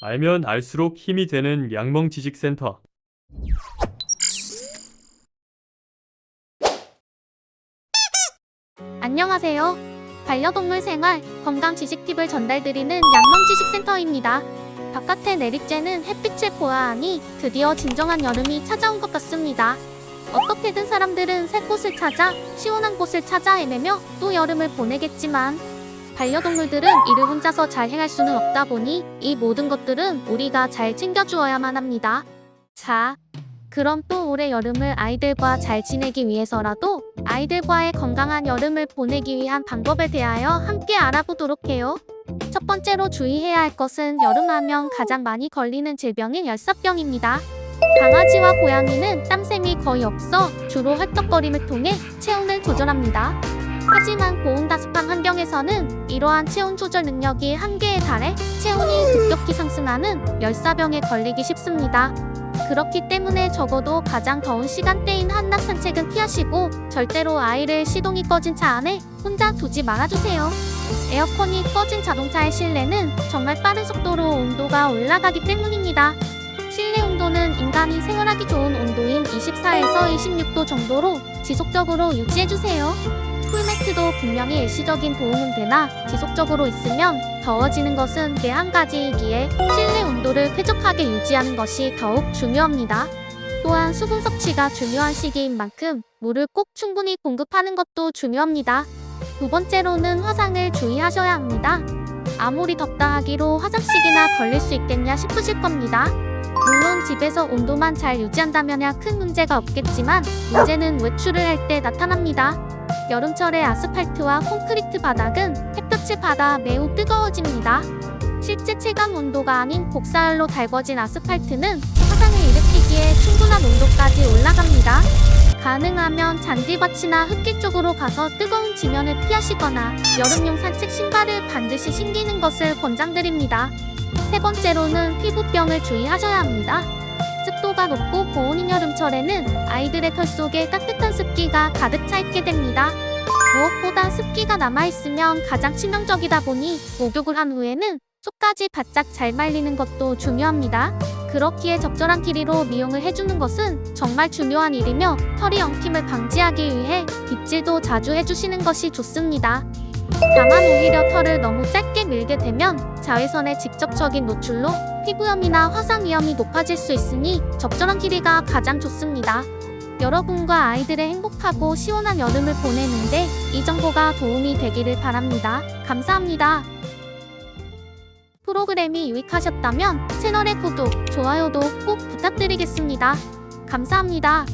알면 알수록 힘이 되는 양멍 지식센터. 안녕하세요. 반려동물 생활 건강 지식 팁을 전달드리는 양멍 지식센터입니다. 바깥의 내립쬐는 햇빛을 보아하니 드디어 진정한 여름이 찾아온 것 같습니다. 어떻게든 사람들은 새 곳을 찾아 시원한 곳을 찾아 헤매며 또 여름을 보내겠지만 반려동물들은 이를 혼자서 잘 행할 수는 없다 보니 이 모든 것들은 우리가 잘 챙겨주어야만 합니다. 자, 그럼 또 올해 여름을 아이들과 잘 지내기 위해서라도 아이들과의 건강한 여름을 보내기 위한 방법에 대하여 함께 알아보도록 해요. 첫 번째로 주의해야 할 것은 여름하면 가장 많이 걸리는 질병인 열사병입니다. 강아지와 고양이는 땀샘이 거의 없어 주로 헐떡거림을 통해 체온을 조절합니다. 하지만 고온다습한 환경에서는 이러한 체온 조절 능력이 한계에 달해 체온이 급격히 상승하는 열사병에 걸리기 쉽습니다. 그렇기 때문에 적어도 가장 더운 시간대인 한낮 산책은 피하시고 절대로 아이를 시동이 꺼진 차 안에 혼자 두지 말아주세요. 에어컨이 꺼진 자동차의 실내는 정말 빠른 속도로 온도가 올라가기 때문입니다. 실내 온도는 인간이 생활하기 좋은 온도인 24에서 26도 정도로 지속적으로 유지해주세요. 풀매트도 분명히 일시적인 도움은 되나 지속적으로 있으면 더워지는 것은 내 한 가지이기에 실내 온도를 쾌적하게 유지하는 것이 더욱 중요합니다. 또한 수분 섭취가 중요한 시기인 만큼 물을 꼭 충분히 공급하는 것도 중요합니다. 두 번째로는 화상을 주의하셔야 합니다. 아무리 덥다 하기로 화상시계나 걸릴 수 있겠냐 싶으실 겁니다. 물론 집에서 온도만 잘 유지한다면야 큰 문제가 없겠지만 문제는 외출을 할 때 나타납니다. 여름철의 아스팔트와 콘크리트 바닥은 햇볕을 받아 매우 뜨거워집니다. 실제 체감 온도가 아닌 복사열로 달궈진 아스팔트는 화상을 일으키기에 충분한 온도까지 올라갑니다. 가능하면 잔디밭이나 흙길 쪽으로 가서 뜨거운 지면을 피하시거나 여름용 산책 신발을 반드시 신기는 것을 권장드립니다. 세 번째로는 피부병을 주의하셔야 합니다. 습도가 높고 고온인 여름철에는 아이들의 털 속에 따뜻한 습기가 가득 차 있게 됩니다. 무엇보다 습기가 남아있으면 가장 치명적이다 보니 목욕을 한 후에는 속까지 바짝 잘 말리는 것도 중요합니다. 그렇기에 적절한 길이로 미용을 해주는 것은 정말 중요한 일이며 털이 엉킴을 방지하기 위해 빗질도 자주 해주시는 것이 좋습니다. 다만 오히려 털을 너무 짧게 밀게 되면 자외선의 직접적인 노출로 피부염이나 화상 위험이 높아질 수 있으니 적절한 길이가 가장 좋습니다. 여러분과 아이들의 행복하고 시원한 여름을 보내는데 이 정보가 도움이 되기를 바랍니다. 감사합니다. 프로그램이 유익하셨다면 채널의 구독, 좋아요도 꼭 부탁드리겠습니다. 감사합니다.